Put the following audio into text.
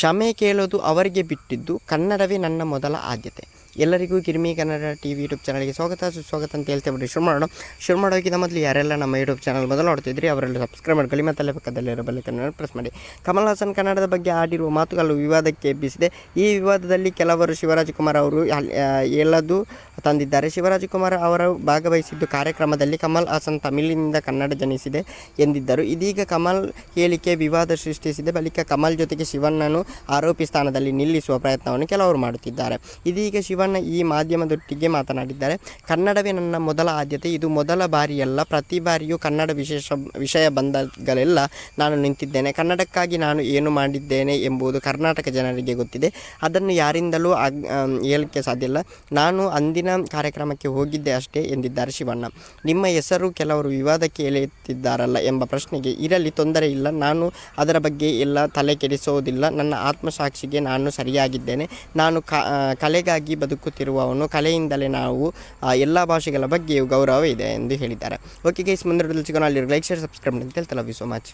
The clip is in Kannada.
ಕ್ಷಮೆ ಕೇಳೋದು ಅವರಿಗೆ ಬಿಟ್ಟಿದ್ದು ಕನ್ನಡವೇ ನನ್ನ ಮೊದಲ ಆದ್ಯತೆ. ಎಲ್ಲರಿಗೂ ಕಿರಿಮಿ ಕನ್ನಡ ಟಿ ವಿ ಯೂಟ್ಯೂಬ್ ಚಾನಲ್ಗೆ ಸ್ವಾಗತ, ಸುಸ್ವಾಗತ ಅಂತ ಹೇಳ್ತಾ ಬಿಡಿ. ಶುರು ಮಾಡೋಣ. ಶುರು ಮಾಡೋಕ್ಕಿಂತ ಮೊದಲು ಯಾರೆಲ್ಲ ನಮ್ಮ ಯೂಟ್ಯೂಬ್ ಚಾನಲ್ ಮೊದಲು ನೋಡ್ತಿದ್ರಿ, ಅವರಲ್ಲಿ ಸಬ್ಸ್ಕ್ರೈಬ್ ಮಾಡ್ಕೊಳ್ಳಿ ಮತ್ತಲ್ಲೇ ಪಕ್ಕದಲ್ಲಿರೋ ಬಲ್ಲಿ ಕನ್ನಡ ಪ್ರೆಸ್ ಮಾಡಿ. ಕಮಲ್ ಹಾಸನ್ ಕನ್ನಡದ ಬಗ್ಗೆ ಆಡಿರುವ ಮಾತುಗಳು ವಿವಾದಕ್ಕೆ ಎಬ್ಬಿಸಿದೆ ಈ ವಿವಾದದಲ್ಲಿ ಕೆಲವರು ಶಿವರಾಜಕುಮಾರ್ ಅವರು ಎಲ್ಲದೂ ತಂದಿದ್ದಾರೆ. ಶಿವರಾಜಕುಮಾರ್ ಅವರು ಭಾಗವಹಿಸಿದ್ದು ಕಾರ್ಯಕ್ರಮದಲ್ಲಿ ಕಮಲ್ ಹಾಸನ್ ತಮಿಳಿನಿಂದ ಕನ್ನಡ ಜನಿಸಿದೆ ಎಂದಿದ್ದರು. ಇದೀಗ ಕಮಲ್ ಹೇಳಿಕೆ ವಿವಾದ ಸೃಷ್ಟಿಸಿದೆ. ಬಳಿಕ ಕಮಲ್ ಜೊತೆಗೆ ಶಿವಣ್ಣನು ಆರೋಪಿ ಸ್ಥಾನದಲ್ಲಿ ನಿಲ್ಲಿಸುವ ಪ್ರಯತ್ನವನ್ನು ಕೆಲವರು ಮಾಡುತ್ತಿದ್ದಾರೆ. ಇದೀಗ ಶಿವಣ್ಣ ಈ ಮಾಧ್ಯಮದೊಟ್ಟಿಗೆ ಮಾತನಾಡಿದ್ದಾರೆ. ಕನ್ನಡವೇ ನನ್ನ ಮೊದಲ ಆದ್ಯತೆ. ಇದು ಮೊದಲ ಬಾರಿಯಲ್ಲ. ಪ್ರತಿ ಬಾರಿಯೂ ಕನ್ನಡ ವಿಶೇಷ ವಿಷಯ ಬಂದಾಗಲೆಲ್ಲ ನಾನು ನಿಂತಿದ್ದೇನೆ. ಕನ್ನಡಕ್ಕಾಗಿ ನಾನು ಏನು ಮಾಡಿದ್ದೇನೆ ಎಂಬುದು ಕರ್ನಾಟಕ ಜನರಿಗೆ ಗೊತ್ತಿದೆ. ಅದನ್ನು ಯಾರಿಂದಲೂ ಆಗ್ ಹೇಳಲಿಕ್ಕೆ ಸಾಧ್ಯ ಇಲ್ಲ. ನಾನು ಅಂದಿನ ಕಾರ್ಯಕ್ರಮಕ್ಕೆ ಹೋಗಿದ್ದೆ ಅಷ್ಟೇ ಎಂದಿದ್ದಾರೆ ಶಿವಣ್ಣ. ನಿಮ್ಮ ಹೆಸರು ಕೆಲವರು ವಿವಾದಕ್ಕೆ ಎಳೆಯುತ್ತಿದ್ದಾರಲ್ಲ ಎಂಬ ಪ್ರಶ್ನೆಗೆ ಇರಲಿ, ತೊಂದರೆ ಇಲ್ಲ. ನಾನು ಅದರ ಬಗ್ಗೆ ಎಲ್ಲ ತಲೆ ಕೆಡಿಸೋದಿಲ್ಲ ನನ್ನ ಆತ್ಮಸಾಕ್ಷಿಗೆ ನಾನು ಸರಿಯಾಗಿದ್ದೇನೆ. ನಾನು ಕಲೆಗಾಗಿ ಬದುಕುತ್ತಿರುವವನು. ಕಲೆಯಿಂದಲೇ ನಾವು ಎಲ್ಲ ಭಾಷೆಗಳ ಬಗ್ಗೆಯೂ ಗೌರವ ಇದೆ ಎಂದು ಹೇಳಿದ್ದಾರೆ. ಓಕೆ ಗೈಸ್ ಮುಂದಿನ ಸಿಗೋಣ. ಅಲ್ಲಿ ಲೈಕ್ ಶೇರ್ ಸಬ್ಸ್ಕ್ರೈಬ್ ಅಂತ ಲವ್ ಯು ಸೊ ಮಚ್